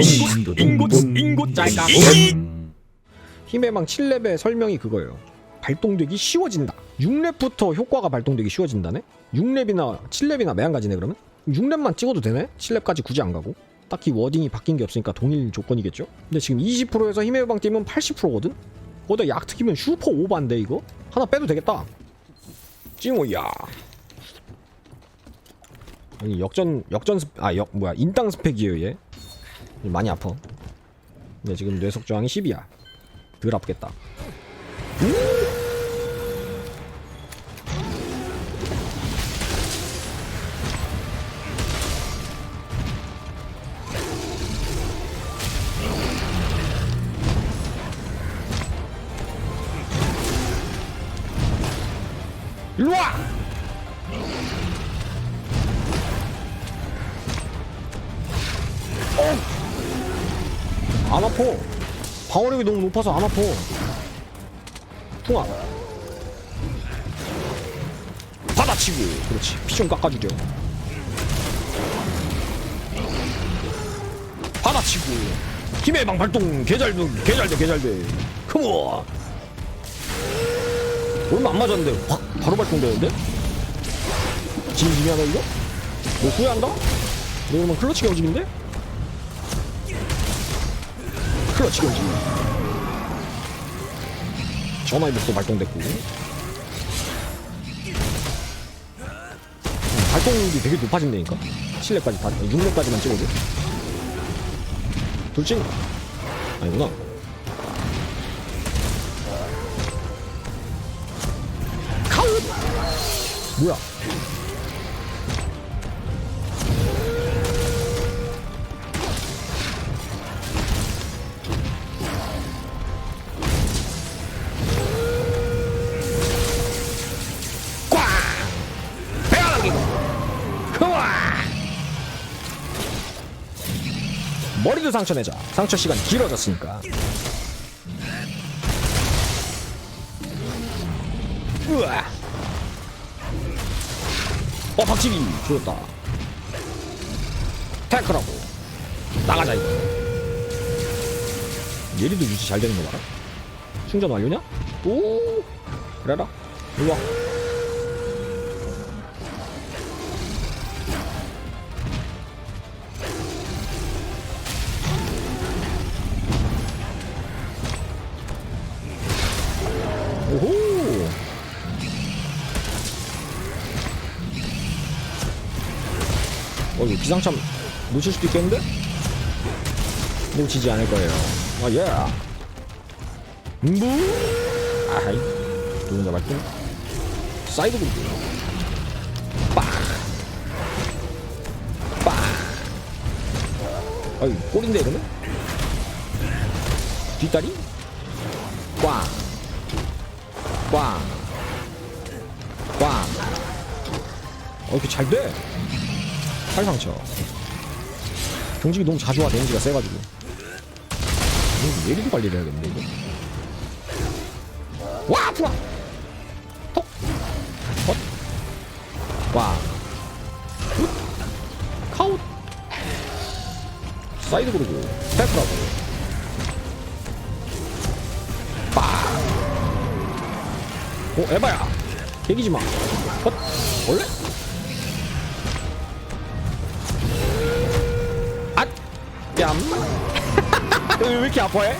인곳 인곳 인곳 짤까 힘의 망 7렙의 설명이 그거예요. 발동되기 쉬워진다. 6렙부터 효과가 발동되기 쉬워진다네? 6렙이나 7렙이나 매한가지네 그러면? 6렙만 찍어도 되네? 7렙까지 굳이 안 가고? 딱히 워딩이 바뀐 게 없으니까 동일 조건이겠죠? 근데 지금 20%에서 힘의 방 뛰면 80%거든? 거기다 약 특이면 슈퍼 오반데 이거? 하나 빼도 되겠다. 찡오야. 아니 역전 역전 스, 아역 뭐야 인당 스펙이에요 얘 많이 아파. 근데 지금 뇌속 저항이 10이야. 덜 아프겠다. 일로와! 아파. 방어력이 너무 높아서 안 아파. 풍아 받아치고 그렇지. 피 좀 깎아주려 받아치고 힘의 방 발동. 개잘돼 개잘돼 개잘돼 컴온 얼마 안 맞았는데 확 바로 발동되는데? 진심이하다 이거? 뭐 후회한다? 너 그러면 클러치 경직인데? 클러치 경직 전화의 목도 발동됐고. 음, 발동이 되게 높아진다니까. 7렙까지 다 6렙까지만 찍어도. 돌진 아니구나. 카웃 뭐야 머리도 상처 내자. 상처 시간 길어졌으니까. 으아 어 박치기 좋았다. 태클하고. 나가자 이거. 예리도 유지 잘 되는 거 봐라. 충전 완료냐? 오! 그래라? 일로와 어 이거 기상참 놓칠 수도 있겠는데? 놓치지 않을 거예요 아 예. 무 아하이 누군가 맞군 사이드 공격 빡 빡. 아이 꼴인데 이러면? 뒷다리? 꽝 꽝. 꽝. 어, 이렇게 잘 돼. 팔상처. 경직이 너무 자주 와, 데미지가 세가지고. 예리도 관리를 해야겠네, 이거. 와, 아프다! 톡! 헛! 꽝. 훗! 카웃! 사이드 그르고, 테프라고. 빡! 어, 에바야. 개기지 마. 헛. 원래? 뺨. 왜, 왜 이렇게 아파해?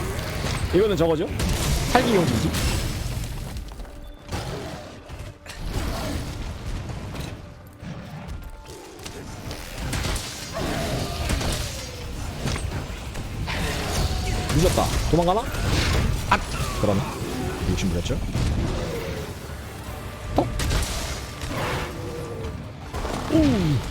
이거는 저거죠? 살기 용기지. 늦었다. 도망가나? 앗. 그러네. 욕심 부렸죠? 톡. 오.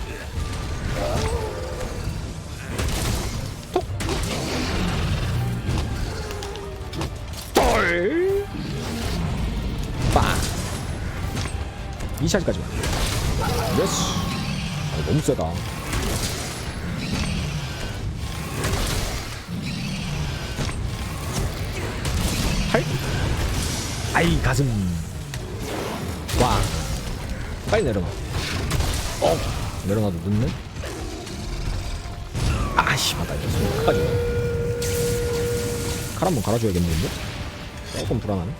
2차까지. 예스. 아, 너무 세다. 팔. 아이 가슴. 와. 빨리 내려가. 어. 내려가도 늦네. 아씨. 심하다 이거 손까지 칼 한번 갈아줘야겠는데 조금 불안하네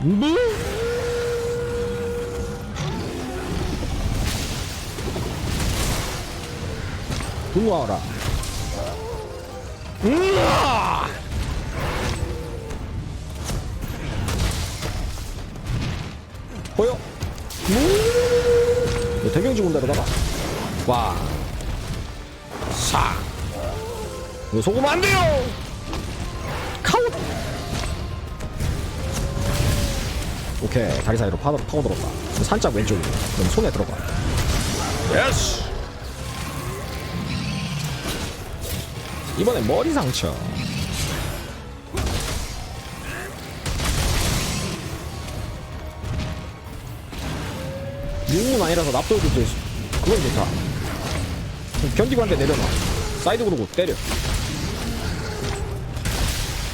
뭐? 분노하라 으아! 보여 뭐 대경지 군다로다가 와 사. 이거 속으면 안 돼요. 카웃. 오케이 다리 사이로 파, 파고들었다. 그럼 살짝 왼쪽으로. 그럼 손에 들어가. 예스. 이번엔 머리 상처. 육문 아니라서 납도해도 돼. 그건 좋다. 견디고 한대 내려놔. 사이드 그루고 때려.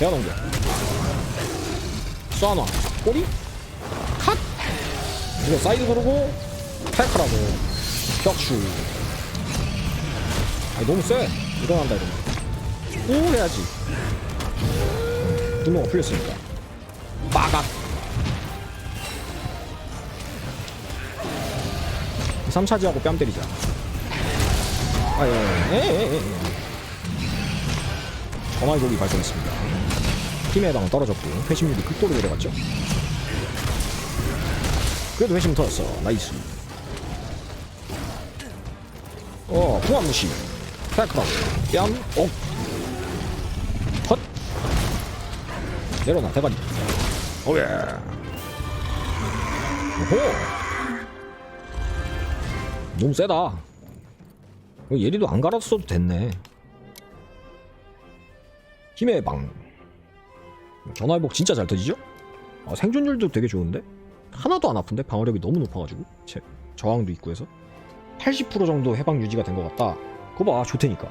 대화 넘겨. 쏴놔. 꼬리? 컷! 이거 사이드 그루고 팔크라고. 격추. 아니 너무 세. 일어난다 이러면. 우 해야지. 분노가 풀렸으니까. 빠각. 삼차지하고 뺨 때리자. 아예 에에에 전화기곡이 발생했습니다. 팀의 해방은 떨어졌고 회심률이 극도로 내려갔죠. 그래도 회심 터졌어. 나이스. 어, 풍암무시. 패크라운. 뺨, 옥. 내려놔, 대가리. 오예. 오호. 너무 세다. 이거 예리도 안 갈았어도 됐네. 힘의 방. 전화회복 진짜 잘 터지죠? 아, 생존율도 되게 좋은데? 하나도 안 아픈데? 방어력이 너무 높아가지고. 제, 저항도 있고 해서. 80% 정도 해방 유지가 된 것 같다. 그거 봐, 좋다니까.